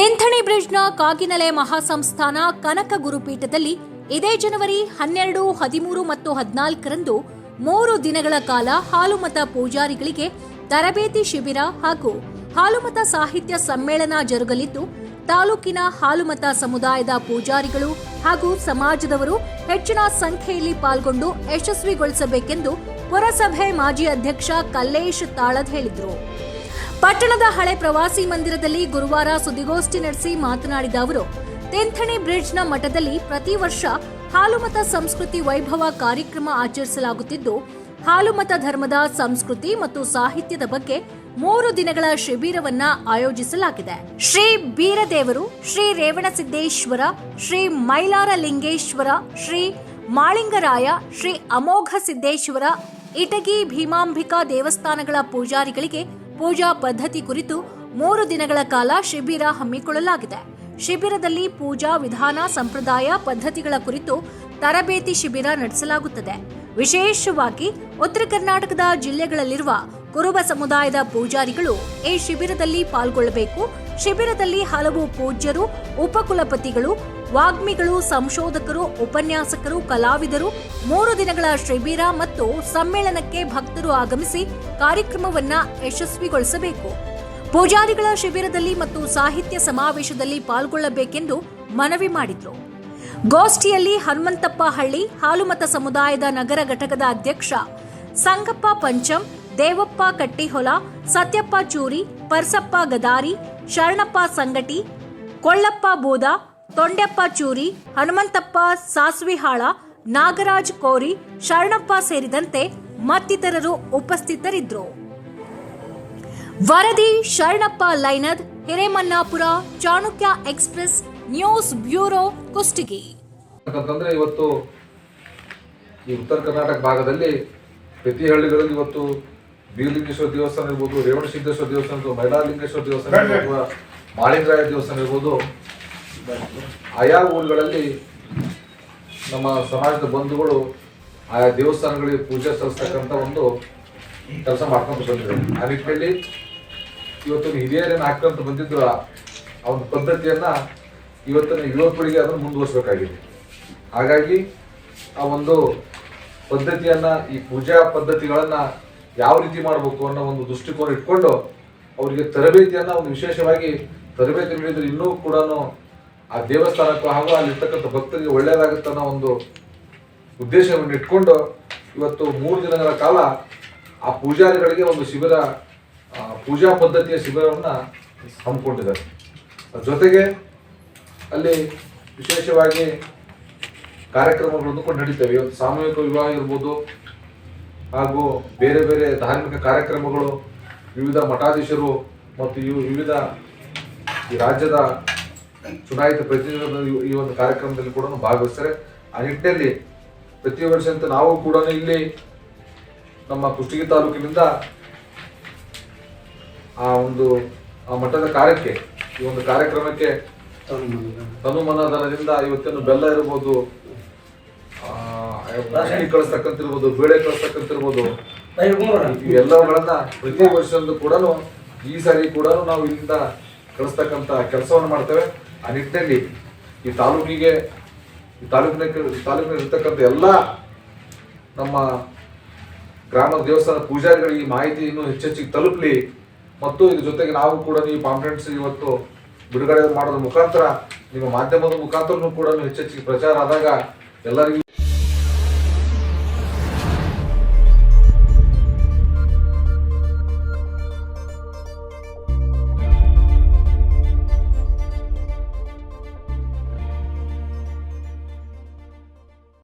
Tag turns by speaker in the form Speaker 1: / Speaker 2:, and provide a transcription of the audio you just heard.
Speaker 1: ತೆಂಥಣಿ ಬ್ರಿಡ್ಜ್ನ ಕಾಗಿನೆಲೆ ಮಹಾಸಂಸ್ಥಾನ ಕನಕ ಗುರುಪೀಠದಲ್ಲಿ ಇದೇ ಜನವರಿ ಹನ್ನೆರಡು, ಹದಿಮೂರು ಮತ್ತು ಹದಿನಾಲ್ಕರಂದು ಮೂರು ದಿನಗಳ ಕಾಲ ಹಾಲುಮತ ಪೂಜಾರಿಗಳಿಗೆ ತರಬೇತಿ ಶಿಬಿರ ಹಾಗೂ ಹಾಲುಮತ ಸಾಹಿತ್ಯ ಸಮ್ಮೇಳನ ಜರುಗಲಿದ್ದು, ತಾಲೂಕಿನ ಹಾಲುಮತ ಸಮುದಾಯದ ಪೂಜಾರಿಗಳು ಹಾಗೂ ಸಮಾಜದವರು ಹೆಚ್ಚಿನ ಸಂಖ್ಯೆಯಲ್ಲಿ ಪಾಲ್ಗೊಂಡು ಯಶಸ್ವಿಗೊಳಿಸಬೇಕೆಂದು ಪುರಸಭೆ ಮಾಜಿ ಅಧ್ಯಕ್ಷ ಕಲ್ಲೇಶ್ ತಾಳದ್ ಹೇಳಿದರು. ಪಟ್ಟಣದ ಹಳೆ ಪ್ರವಾಸಿ ಮಂದಿರದಲ್ಲಿ ಗುರುವಾರ ಸುದ್ದಿಗೋಷ್ಠಿ ನಡೆಸಿ ಮಾತನಾಡಿದ ಅವರು, ತೆಂಥಣಿ ಬ್ರಿಡ್ಜ್ನ ಮಠದಲ್ಲಿ ಪ್ರತಿ ವರ್ಷ ಹಾಲುಮತ ಸಂಸ್ಕೃತಿ ವೈಭವ ಕಾರ್ಯಕ್ರಮ ಆಚರಿಸಲಾಗುತ್ತಿದ್ದು, ಹಾಲುಮತ ಧರ್ಮದ ಸಂಸ್ಕೃತಿ ಮತ್ತು ಸಾಹಿತ್ಯದ ಬಗ್ಗೆ ಮೂರು ದಿನಗಳ ಶಿಬಿರವನ್ನ ಆಯೋಜಿಸಲಾಗಿದೆ. ಶ್ರೀ ಬೀರದೇವರು, ಶ್ರೀ ರೇವಣಸಿದ್ದೇಶ್ವರ, ಶ್ರೀ ಮೈಲಾರ ಲಿಂಗೇಶ್ವರ ಶ್ರೀ ಮಾಳಿಂಗರಾಯ, ಶ್ರೀ ಅಮೋಘ ಸಿದ್ದೇಶ್ವರ ಇಟಗಿ ಭೀಮಾಂಬಿಕಾ ದೇವಸ್ಥಾನಗಳ ಪೂಜಾರಿಗಳಿಗೆ ಪೂಜಾ ಪದ್ಧತಿ ಕುರಿತು ಮೂರು ದಿನಗಳ ಕಾಲ ಶಿಬಿರ ಹಮ್ಮಿಕೊಳ್ಳಲಾಗಿದೆ. ಶಿಬಿರದಲ್ಲಿ ಪೂಜಾ ವಿಧಾನ ಸಂಪ್ರದಾಯ ಪದ್ಧತಿಗಳ ಕುರಿತು ತರಬೇತಿ ಶಿಬಿರ ನಡೆಸಲಾಗುತ್ತದೆ. ವಿಶೇಷವಾಗಿ ಉತ್ತರ ಕರ್ನಾಟಕದ ಜಿಲ್ಲೆಗಳಲ್ಲಿರುವ ಕುರುಬ ಸಮುದಾಯದ ಪೂಜಾರಿಗಳು ಈ ಶಿಬಿರದಲ್ಲಿ ಪಾಲ್ಗೊಳ್ಳಬೇಕು. ಶಿಬಿರದಲ್ಲಿ ಹಲವು ಪೂಜ್ಯರು, ಉಪಕುಲಪತಿಗಳು, ವಾಗ್ಮಿಗಳು, ಸಂಶೋಧಕರು, ಉಪನ್ಯಾಸಕರು, ಕಲಾವಿದರು ಮೂರು ದಿನಗಳ ಶಿಬಿರ ಮತ್ತು ಸಮ್ಮೇಳನಕ್ಕೆ ಭಕ್ತರು ಆಗಮಿಸಿ ಕಾರ್ಯಕ್ರಮವನ್ನ ಯಶಸ್ವಿಗೊಳಿಸಬೇಕು. ಪೂಜಾರಿಗಳ ಶಿಬಿರದಲ್ಲಿ ಮತ್ತು ಸಾಹಿತ್ಯ ಸಮಾವೇಶದಲ್ಲಿ ಪಾಲ್ಗೊಳ್ಳಬೇಕೆಂದು ಮನವಿ ಮಾಡಿದ್ರು. ಗೋಷ್ಠಿಯಲ್ಲಿ ಹನುಮಂತಪ್ಪ ಹಳ್ಳಿ, ಹಾಲುಮತ ಸಮುದಾಯದ ನಗರ ಘಟಕದ ಅಧ್ಯಕ್ಷ ಸಂಗಪ್ಪ ಪಂಚಂ ದೇವಪ್ಪ ಕಟ್ಟಿಹೊಲ, ಸತ್ಯಪ್ಪ ಚೂರಿ, ಪರ್ಸಪ್ಪ ಗದಾರಿ, ಶರಣಪ್ಪ ಸಂಗಟಿ, ಕೊಳ್ಳಪ್ಪ ಬೋದ ತೊಂಡೆಪ್ಪ ಚೂರಿ, ಹನುಮಂತಪ್ಪ ಸಾಸ್ವಿಹಾಳ, ನಾಗರಾಜ್ ಕೋರಿ, ಶರಣಪ್ಪ ಸೇರಿದಂತೆ ಮತ್ತಿತರರು ಉಪಸ್ಥಿತರಿದ್ದರು. ವರದಿ Sharanappa Lainad Hiremannapura, Chanakya express, news bureau Kushtagi
Speaker 2: Uttara Karnataka ಭಾಗದಲ್ಲಿ ಪ್ರತಿ ಹಳ್ಳಿಗಳಲ್ಲಿ ಇವತ್ತು ಬೀರಲಿಂಗೇಶ್ವರ ದೇವಸ್ಥಾನ ಇರ್ಬೋದು ರೇವಣ ಸಿದ್ದೇಶ್ವರ ದೇವಸ್ಥಾನ ಇರ್ಬೋದು ಮೈಲಾರಲಿಂಗೇಶ್ವರ ದೇವಸ್ಥಾನ ಇರ್ಬೋದು ಅಥವಾ ಮಾಳಿಂಗರಾಯ ದೇವಸ್ಥಾನ ಇರ್ಬೋದು. ಆಯಾ ಊರುಗಳಲ್ಲಿ ನಮ್ಮ ಸಮಾಜದ ಬಂಧುಗಳು ಆಯಾ ದೇವಸ್ಥಾನಗಳಿಗೆ ಪೂಜೆ ಸಲ್ಲಿಸ್ತಕ್ಕಂಥ ಒಂದು ಕೆಲಸ ಮಾಡ್ಕೊಂಡು ಬಂದಿದೆ ಆ ನಿಟ್ಟಿನಲ್ಲಿ ಇವತ್ತು ಹಿರಿಯರೇನು ಹಾಕ್ಕೊಂತ ಬಂದಿದ್ರು ಆ ಒಂದು ಪದ್ಧತಿಯನ್ನ ಇವತ್ತಿನ ಯುವಕರಿಗೆ ಪೀಳಿಗೆ ಅದನ್ನು ಮುಂದುವರಿಸಬೇಕಾಗಿದೆ. ಹಾಗಾಗಿ ಆ ಒಂದು ಪದ್ಧತಿಯನ್ನ ಈ ಪೂಜಾ ಪದ್ಧತಿಗಳನ್ನ ಯಾವ ರೀತಿ ಮಾಡಬೇಕು ಅನ್ನೋ ಒಂದು ದೃಷ್ಟಿಕೋನ ಇಟ್ಕೊಂಡು ಅವರಿಗೆ ತರಬೇತಿಯನ್ನ ಒಂದು ವಿಶೇಷವಾಗಿ ತರಬೇತಿ ನೀಡಿದ್ರೆ ಇನ್ನೂ ಕೂಡ ಆ ದೇವಸ್ಥಾನಕ್ಕೂ ಹಾಗೂ ಅಲ್ಲಿರ್ತಕ್ಕಂಥ ಭಕ್ತರಿಗೆ ಒಳ್ಳೆಯದಾಗುತ್ತೆ ಅನ್ನೋ ಒಂದು ಉದ್ದೇಶವನ್ನು ಇಟ್ಕೊಂಡು ಇವತ್ತು ಮೂರು ದಿನಗಳ ಕಾಲ ಆ ಪೂಜಾರಿಗಳಿಗೆ ಒಂದು ಶಿಬಿರ ಪೂಜಾ ಪದ್ಧತಿಯ ಶಿಬಿರವನ್ನು ಹಮ್ಮಿಕೊಂಡಿದ್ದಾರೆ. ಅದ್ರ ಜೊತೆಗೆ ಅಲ್ಲಿ ವಿಶೇಷವಾಗಿ ಕಾರ್ಯಕ್ರಮಗಳನ್ನು ಕೂಡ ನಡೀತವೆ. ಇವತ್ತು ಸಾಮೂಹಿಕ ವಿವಾಹ ಇರ್ಬೋದು ಹಾಗೂ ಬೇರೆ ಬೇರೆ ಧಾರ್ಮಿಕ ಕಾರ್ಯಕ್ರಮಗಳು ವಿವಿಧ ಮಠಾಧೀಶರು ಮತ್ತು ಇವು ವಿವಿಧ ಈ ರಾಜ್ಯದ ಚುನಾಯಿತ ಪ್ರತಿನಿಧಿಗಳು ಈ- ಒಂದು ಕಾರ್ಯಕ್ರಮದಲ್ಲಿ ಕೂಡ ಭಾಗವಹಿಸ್ತಾರೆ. ಆ ನಿಟ್ಟಿನಲ್ಲಿ ಪ್ರತಿ ಅಂತ ನಾವು ಕೂಡ ಇಲ್ಲಿ ನಮ್ಮ ಕುಷ್ಟಗಿ ತಾಲೂಕಿನಿಂದ ಆ ಒಂದು ಆ ಮಠದ ಕಾರ್ಯಕ್ಕೆ ಈ ಒಂದು ಕಾರ್ಯಕ್ರಮಕ್ಕೆ ತನುಮನಧನದಿಂದ ಇವತ್ತೇನು ಬೆಲ್ಲ ಇರ್ಬೋದು ಆ, ಅಕ್ಕಿ ಕಳಿಸ್ತಕ್ಕಂತಿರ್ಬೋದು, ಬೇಳೆ ಕಳಿಸ್ತಕ್ಕಂತಿರ್ಬೋದು ಇವೆಲ್ಲವುಗಳನ್ನ ಪ್ರತಿ ವರ್ಷದಂದು ಕೂಡ ಈ ಸಾರಿ ಕೂಡ ನಾವು ಇಲ್ಲಿಂದ ಕಳಿಸ್ತಕ್ಕಂಥ ಕೆಲಸವನ್ನು ಮಾಡ್ತೇವೆ. ಆ ನಿಟ್ಟಿನಲ್ಲಿ ಈ ತಾಲೂಕಿಗೆ, ಈ ತಾಲೂಕಿನ ತಾಲೂಕಿನಲ್ಲಿರ್ತಕ್ಕಂಥ ಎಲ್ಲ ನಮ್ಮ ಗ್ರಾಮದ ದೇವಸ್ಥಾನ ಪೂಜಾರಿಗಳಿಗೆ ಮಾಹಿತಿ ಇನ್ನೂ ಹೆಚ್ಚೆಚ್ಚಿಗೆ ತಲುಪಲಿ. ಮತ್ತು ಇದ್ರ ಜೊತೆಗೆ ನಾವು ಕೂಡ ಈ ಪಾಂಪ್ಲೆಂಟ್ಸ್ ಇವತ್ತು ಬಿಡುಗಡೆ ಮಾಡೋದ್ರ ಮುಖಾಂತರ, ನಿಮ್ಮ ಮಾಧ್ಯಮದ ಮುಖಾಂತರನೂ ಕೂಡ ಹೆಚ್ಚೆಚ್ಚಿಗೆ ಪ್ರಚಾರ ಆದಾಗ ಎಲ್ಲರಿಗೂ